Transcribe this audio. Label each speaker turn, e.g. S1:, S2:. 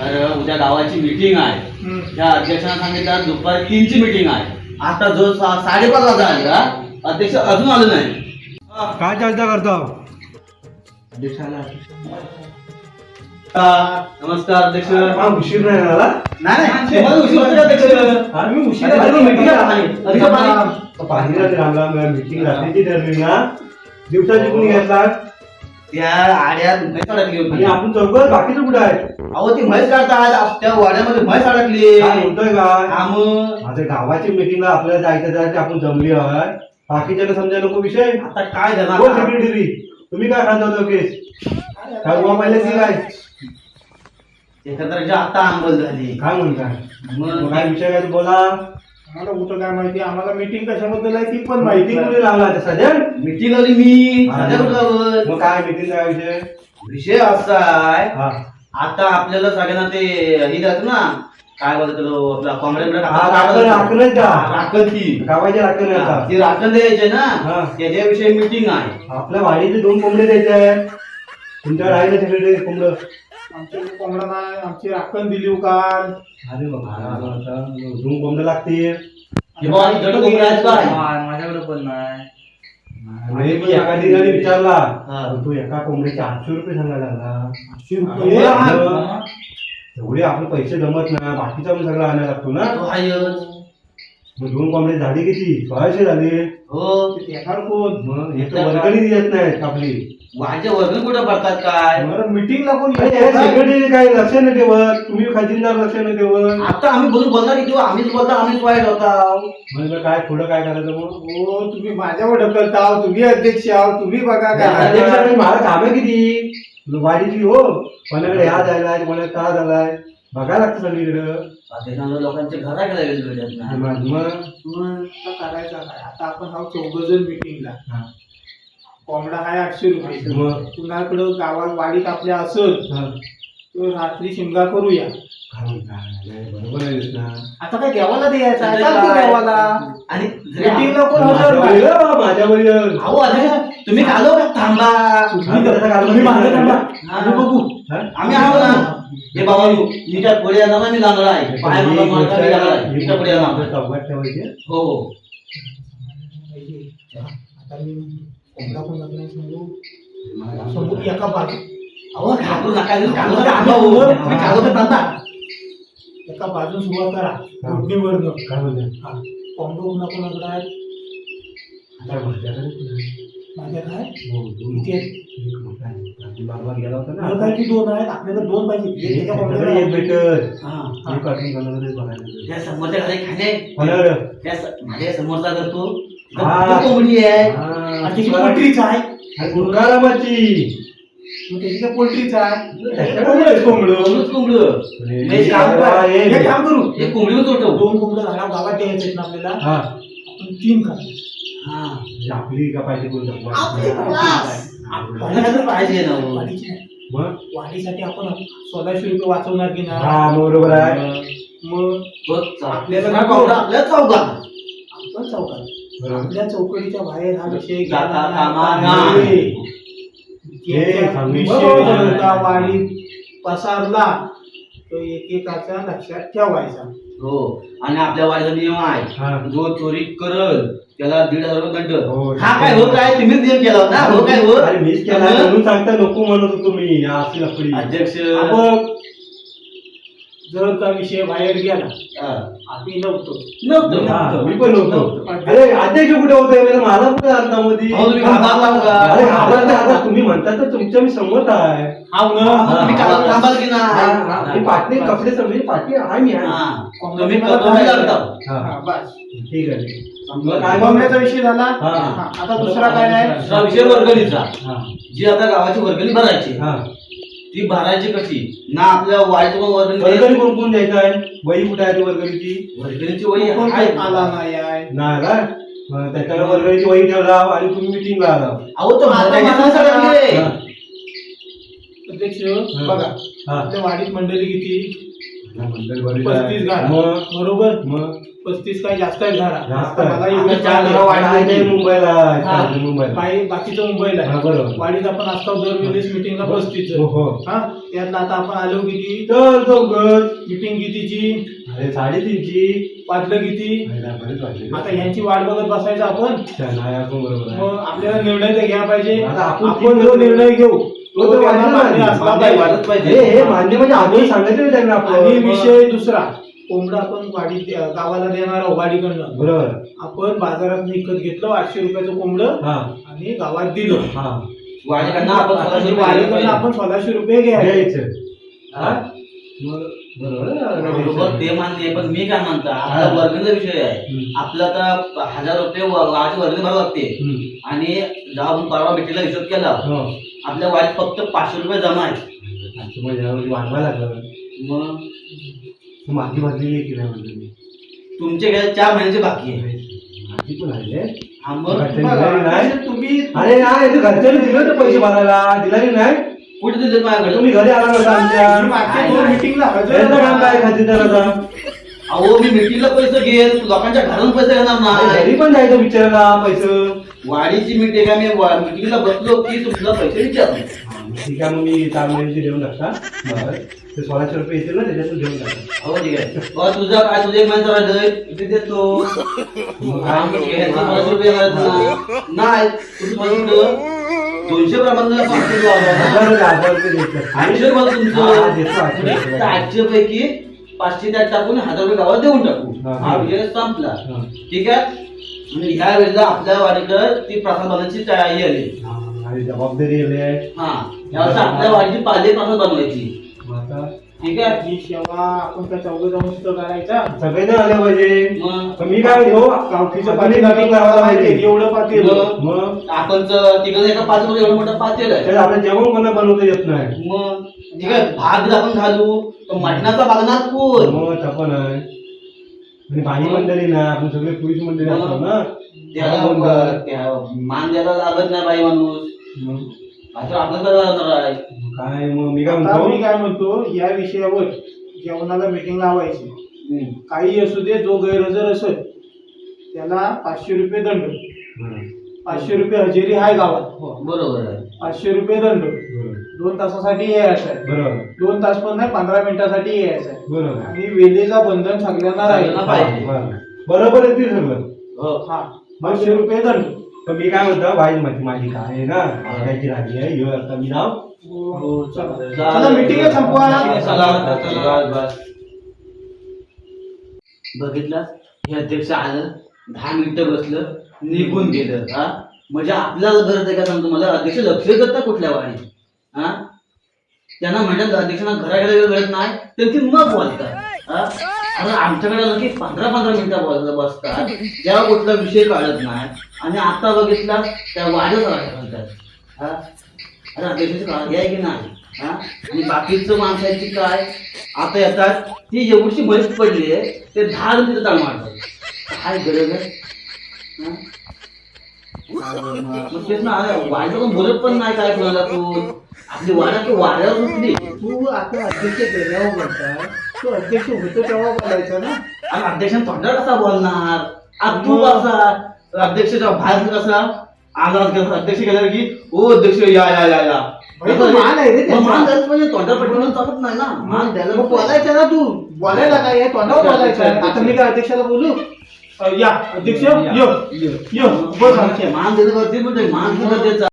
S1: अरे उद्या गावाची मीटिंग आहे त्या अध्यक्षांना सांगितलं दुपारी तीनची मीटिंग आहे आता जो सा- साडेपाच वाजता आले का अध्यक्ष अजून आलं नाही
S2: काय चर्चा करतो
S1: नमस्कार अध्यक्ष
S2: उशीर नाही झाला
S1: नाही तुम्हाला उशीर.
S2: पाहिजे रामला मीटिंग रात्रीची ठरली ना दिवसाची कुणी घेतला
S1: त्या आड्यात म्हैस अडकली
S2: आणि
S1: होती
S2: आपण चौघ बाकीचं कुठं आहे?
S1: अहो ती म्हैस काढतात. त्या वाड्यामध्ये म्हैस अडकली.
S2: काय म्हणतोय काय
S1: हा मग?
S2: आता गावाची मीटिंगला आपल्याला जायचं जायचं आपण जमली आहे बाकीच्याला समजा नको विषय.
S1: आता काय
S2: हो
S1: झालं
S2: सेक्रेटरी तुम्ही काय खात होता केस काय उभा पाहिजे की काय?
S1: एकत्र आता अंमल झाली.
S2: काय म्हणताय?
S1: मग?
S2: मग काय विषय काय बोला?
S3: आम्हाला कुठं काय माहिती? आम्हाला मीटिंग कशाबद्दल आहे ती पण
S2: माहिती लावला आता सध्या
S1: मीटिंग लावली मी कुठं?
S2: मग काय मीटिंग काय विषय?
S1: विषय असा आहे
S2: हा.
S1: आता आपल्याला सगळ्यांना ते हे जात ना काय बोलतो तो आपला कोंबड्याकडे
S2: हा, राखण- राखणच द्या.
S1: राखण ती.
S2: गावाची राखण आहे
S1: हा,
S2: आता.
S1: ती राखण द्यायचे
S2: हा.
S1: ना त्याच्याविषयी मीटिंग आहे.
S2: आपल्या वाडीचे दोन कोंबडे द्यायचे आहेत. तुमच्याकडे आहे ना कोंबड
S3: आमच्या कोंबडा नाही आमची राखण दिली काल
S2: अरे बाबा दोन कोंबडे लागतील.
S1: हे बघ, आणि जड कोंबड्या आहेत काय?
S4: माझ्याकडे पण नाही.
S2: अरे मी एका ठिकाणी विचारला
S1: हा.
S2: तू एका आठशे रुपये सांगायला लागला.
S3: आठशे रुपये.
S2: एवढे आपले पैसे जमत ना बाकीचा पण सगळं आणायला लागतो ना?
S1: तो आहेच.
S2: मग दोन कोंबडे झाली किती सोळाशे झाले.
S1: हो.
S3: ते देणार कोण?
S2: मग एक तर वर्गणी देत नाहीत आपली.
S1: माझ्या वर्गण कुठं पडतात काय?
S3: बरं मीटिंगला कोण?
S2: सेक्रेटरी काय लक्ष नाही ठेवत? तुम्ही खजिनदार लक्ष नाही ठेवत?
S1: आता आम्ही बोलून बोलणार की तेव्हा आम्हीच बोलता आम्हीच वाईट होता.
S2: म्हणजे काय पुढं काय करायचं मग?
S3: हो तुम्ही माझ्यावर ढकलता आहो, तुम्ही अध्यक्ष आहो तुम्ही बघा काय
S2: अध्यक्षाने मला काम किती? वाडीची हो. कोणाकडे ह्या झालाय कोणाकडे का झालाय. बघायला लागतं सगळीकडं
S1: लोकांच्या घराकडे वेगवेगळे आहेत ना.
S2: मग
S3: आता करायचं काय आता आपण हा चौघ जण मीटिंगला
S2: हा.
S3: कोंबडा आहे आठशे रुपये
S2: मग
S3: कुणाकडं गावात वाडीत आपल्या असेल
S2: हा.
S3: तर रात्री शिमगा करूया
S2: काय म्हणताय? नाही, बरोबर आहे ना
S3: आता काय देवाला द्यायचा आहे? चालतं? देवाला
S1: आणि
S3: मीटिंगला कोण
S2: माझ्या
S3: हजर नाही.
S2: वडील, माझ्या वडील.
S1: अहो अध्यक्ष तुम्ही घालो का थांबा
S3: तुम्ही मागं थांबा. आम्ही बघू
S2: हा?
S1: आम्ही आहो ना हे बाबा मी त्या पुढे येणार ना मी लांगडा आहे. पाय
S2: ही
S1: मला मारता मी आहे.
S2: ही
S1: पुढे येणार
S2: चौकात ठेवायची.
S1: हो हो.
S3: आता मी एका बाजू
S1: अहो घाबरू नका. तुम्ही घालो का थांबा हो थांबा.
S3: एका बाजून सुरुवात करा. घुटणीवरनं
S2: काय म्हणताय?
S3: हा. कोंबडा कोणा कोणाकडे आहे? माझ्या काय
S2: हो, दोन.
S3: इथे
S2: एक मोठा आहे. रात्री बाबा गेला होता
S3: मला
S2: ना
S3: काय की दोन आहेत आपल्याकडे दोन पाहिजे. एक
S2: त्याच्याकडे
S1: हा
S2: एक बघायला.
S1: त्या समोरच्या घरी खाणे
S2: कोणाकडे?
S1: त्या स- माझ्या समोरचा
S2: हा.
S1: कोंबडी आहे.
S2: हा,
S3: आणि त्याची पोल्ट्रीच आहे.
S2: आणि गुरगारामाची.
S3: मग त्याची काय पोल्ट्रीच आहे.
S2: त्याच्याकडे
S3: कोंबडं आहे, कोंबडं.
S1: कोंबडंच कोंबडं.
S2: अरे,
S1: मी काम
S2: हे
S1: कर-
S2: हे-
S3: हे काम करू.
S1: एक कोंबडी होतो
S3: दोन कोंबडं घरा गावात द्यायचे आहेत ना आपल्याला.
S2: हा.
S3: आपण तीन खातो.
S2: म्हणजे आपली का पाहिजे कोण
S3: आपली
S2: दाखवा?
S3: बस.
S1: आपल्याला पाहिजे ना हो.
S3: वाढीची.
S2: मग
S3: वाढीसाठी आपण सोळाशे रुपये वाचवणार की
S2: हा
S3: नाही
S2: बरोबर आहे
S3: मग
S1: आपल्याला आपल्या
S3: आपण
S2: बरोबर.
S3: आपल्या चौकडीच्या बाहेर हा विषय गेला.
S2: हे
S3: वाढीत पसारला तो एकेकाचा लक्षात ठेवायचा
S1: हो आणि आपल्या वाडीचा नियम. आहे जो चोरी करल त्याला दीड हजार रुपये दंड.
S2: हो.
S1: हा काय हो काय? तुम्हीच नियम केला होता हो काय हो?
S2: अरे मीच केला. म्हणून सांगता नको म्हणत होतो मी या अशी लफडी.
S1: अध्यक्ष
S2: आपण
S3: जर का विषय बाहेर गेला
S1: हा.
S3: आम्ही नव्हतो.
S1: नव्हतं.
S2: हा, मी पण नव्हतो. अरे अध्यक्ष कुठे होते? मला कुठे अर्धा मध्ये
S1: अहो, तुम्ही घाबरला का?
S2: अरे आता तुम्ही म्हणता तर तुमच्या मी संमत आहे.
S3: हा
S2: हा, हा. पाटणी कपडे समजे पाटणी आहे. मी आहे
S1: हा.
S2: हा,
S3: हा,
S2: ठीक आहे.
S3: कोंबड्याचा विषय झाला.
S2: हा.
S3: हा, आता दुसरा काय आहे?
S1: दुसरा विषय वर्गणीचा.
S2: हा,
S1: जी आता गावाची वर्गणी भरायची.
S2: हा.
S1: ती भरायची कशी? ना आपल्या वाईट वर्गणी
S2: वर्गणी कोण कोण द्यायचं आहे? वही कुठे आहे ती वर्गणीची?
S1: वर्गणीची वही
S3: कोण
S1: आहे.
S3: आला नाही आहे?
S2: नाही का? मग त्याच्याला वर्गणीची वही ठेवला आणि तुम्ही मिटिंगला आला
S1: अहो तो
S3: आता मला सांगा.
S2: हा,
S3: अध्यक्ष
S2: हा.
S3: बघा.
S2: हा.
S3: आपल्या वाडीत मंडळी किती?
S2: मंडळ बरी
S3: पस्तीस
S2: आहे.
S3: गाड्या.
S2: मग?
S3: बरोबर?
S2: मग?
S3: पस्तीस काय जास्त आहे घरा
S2: मुंबईला मुंबईला.
S3: बाई बाकीचं मुंबईला
S2: हा,
S3: आहे
S2: बरोबर
S3: वाडीत आपण असतो दरवेळेस मिटिंगला पस्तीस
S2: हो हो.
S3: हा? आता आपण आलो किती
S2: चल चौकट.
S3: मिटिंग कितीची?
S2: अरे साडेतीनची.
S3: वाजलं किती?
S2: पहिला बरेच वाजले.
S3: आता यांची वाट बघत बसायचं आपण.
S2: बरोबर आहे.
S3: मग आपल्याला निर्णय तर घ्या पाहिजे.
S2: आता आपण
S3: जो निर्णय घेऊ
S2: तो
S3: तो
S2: तर
S3: त्यांना
S2: मान्य
S3: मान्य
S2: नाही.
S3: असला
S1: मान्य
S3: पाहिजे.
S1: वाटत पाहिजे.
S2: हे हे मान्य म्हणजे आम्ही सांगायचं नाही त्यांना
S3: आणि विषय दुसरा. कोंबडा आपण वाडी गावाला देणार आहोत वाडीकडनं.
S2: बरोबर.
S3: आपण बाजारात विकत घेतलं आठशे रुपयाचं कोंबडं
S2: हा.
S3: आणि गावात दिलं.
S2: हा.
S1: आपण
S3: वाडीकडनं आपण सोळाशे रुपये घ्यायचे.
S2: घ्यायचं.
S1: हा?
S2: मग बरोबर.
S1: ते आहे पण मी काय म्हणतो आपला
S2: हा.
S1: वर्गणीचा विषय आहे.
S2: हम्म.
S1: आपला आता हजार रुपये व- गावाची वर्गणी भरावी लागते.
S2: हम्म.
S1: आणि जेव्हा आपण परवा भेटीला हिशोब केला
S2: हो.
S1: आपल्या वाईट फक्त पाचशे रुपये जमा आहे
S2: मजा वाढवायला लागलं.
S1: मग
S2: माझी भरलेली आहे की नाही भरलेली
S1: तुमचे गेल्या चार महिन्याचे बाकी आहे.
S2: माझी पण आहे. रे.
S1: हा मग
S2: घरच्यांनी
S3: बघा,
S2: दिलेली नाही.
S3: म्हणजे तुम्ही
S2: अरे नाही ते घरच्यांनी दिले होते पैसे भरायला. दिला नाही.
S1: कुठे दिले माझ्याकडे?
S2: तुम्ही घरी आला नव्हता
S3: तुम्ही
S2: आमच्या
S3: मागच्या दोन मिटिंगला हजर
S2: यांचं काम काय. खातेदाराचा
S1: अहो मी मिटिंगला पैसे घेईल लोकांच्या घरून पैसे घेणार नाही.
S2: घरी पण जायचं विचारायला पैसे.
S1: वाडीची मीटिंग आहे मी मिटिंगला बसलो की तुमचा पैसे विचारतो.
S2: ठीक आहे मग मी चार महिन्याची देऊन टाकता बरं. ते सोळाशे रुपये येतील ना त्याच्यातून टाका
S1: हो ठीक आहे. अहो, तुझा काय तुझे एक राहिलंय किती देतो. हा, मग रुपये ना. नाही तुम्ही दोनशे प्रमाणे पाचशे रुपये वाढवा.
S2: हजार रुपये, हजार रुपये द्यायचे.
S1: आठशे रुपये
S2: हा,
S1: तुमचं
S2: देतो आठशे रुपये.
S1: तर आठशे पैकी पाचशे त्यात टाकून हजार रुपये गावात देऊन टाकू.
S2: हा.
S1: हा. विषय संपला.
S2: हा.
S1: ठीक आहे? आणि ह्या वेळेला आपल्या वाडीकडे ती प्रसाद बनवायची तयारी आली.
S2: हा, आणि जबाबदारी आली आहे.
S1: हा. यावर्षी आपल्या वाडीची पाले प्रसाद बनवायची
S2: आता
S1: ठीक आहे?
S3: ही आपण त्या चौघ जाऊन तिथं करायचा
S2: सगळेजण आले पाहिजे.
S1: मग
S2: पण मी काय म्हणतो
S3: गावठीचं
S2: आपण
S3: पाटील
S2: meeting लावायला पाहिजे
S3: एवढं पाटील?
S1: मग
S2: मग?
S1: आपण तिकडे एका पाच एवढं मोठं पातेल आहे.
S2: त्याला आपलं जेवण कोणा बनवता येत नाही?
S1: मग ठीक आहे भात जर आपण घालू. तर मटणाचा बघणार कोण?
S2: मग तपन आहे. आणि बाई मंडळी ना आपण सगळे पुरुष मंडळी. असतो ना.
S1: त्याला त्या मान द्यायला लागत नाही बाई माणूस.
S2: मग?
S1: आता आपलं करणार आहे?
S2: काय मग मी काय
S3: आता मी
S2: म्हणतो
S3: काय म्हणतो या विषयावर जेवणाला मिटिंग लावायची.
S1: हम्म.
S3: काही असू दे जो गैरहजर असेल त्याला पाचशे रुपये दंड. पाचशे रुपये हजेरी आहे गावात.
S1: हो, बरोबर आहे.
S3: पाचशे रुपये दंड. दोन तासासाठी यायचं आहे.
S2: बरोबर.
S3: दोन तास पण नाही पंधरा मिनिटासाठी यायचं आहे.
S2: बरोबर.
S3: आणि वेळेचा बंधन सगळ्यांना राहील.
S1: सगळ्यांना पाहिजे.
S2: बरोबर. बरोबर आहे ते सगळं.
S1: हो.
S3: हा. पाचशे रुपये दंड.
S2: पण मी काय म्हणतो बाई माझी माझी काय आहे ना आवडायची राणी आहे. ह्यो आता मी नाव
S1: हो,
S3: चला मीटिंग संपवा.
S1: चला, चला, बस. बघितलं? हे अध्यक्ष आलं दहा मिनिटं बसलं निघून गेलं. हा? म्हणजे आपल्याला गरज आहे का सांगतो मला अध्यक्ष लक्ष करता कुठल्या वाणी. हा? त्यांना म्हणतात अध्यक्षांना घराकडे गरज नाही त्यांची मग बोलतात. हा? अरे आमच्याकडे नक्की पंधरा पंधरा मिनिटं बोलत बसतात. तेव्हा कुठला विषय काढत नाही. आणि आता बघितला त्या वाढत म्हणतात हा? अरे अध्यक्षाची काळजी आहे की नाही? हा? आणि बाकीचं माणसाची काय? आता येतात. ती एवढीशी बरीच पडली आहे ते दहा मिनिटं ताण मारतात काय गरज आहे? हा? मग तेच ना अरे वाढलं पण बोलत पण नाही काय कोणाला तू? आपली वाडा तू वाड्यावर उठली
S3: तू आता अध्यक्ष गेल्यावर बोलताय. तू अध्यक्ष होतो तेव्हा बोलायचं ना?
S1: आणि तोंडावर कसा बोलणार? आज तू कसा? अध्यक्षाच्या बाहेर कसा? कसा अध्यक्ष गेल्यावर की ओ अध्यक्ष या या या या.
S3: तो मान आहे रे
S1: मग
S3: त्यांचा.
S1: मान द्यायला पाहिजे तोंडावर पटवून चालत नाही ना. मान द्यायला
S3: मग बोलायचं ना तू. बोलायला काय आहे? तोंडावर बोलायचं. आता मी काय अध्यक्षाला बोलू? अ, या अध्यक्ष यो यो बस. आमच्या
S1: मान देणं गरजेचं म्हणजे मान देणं गरजेचं आहे.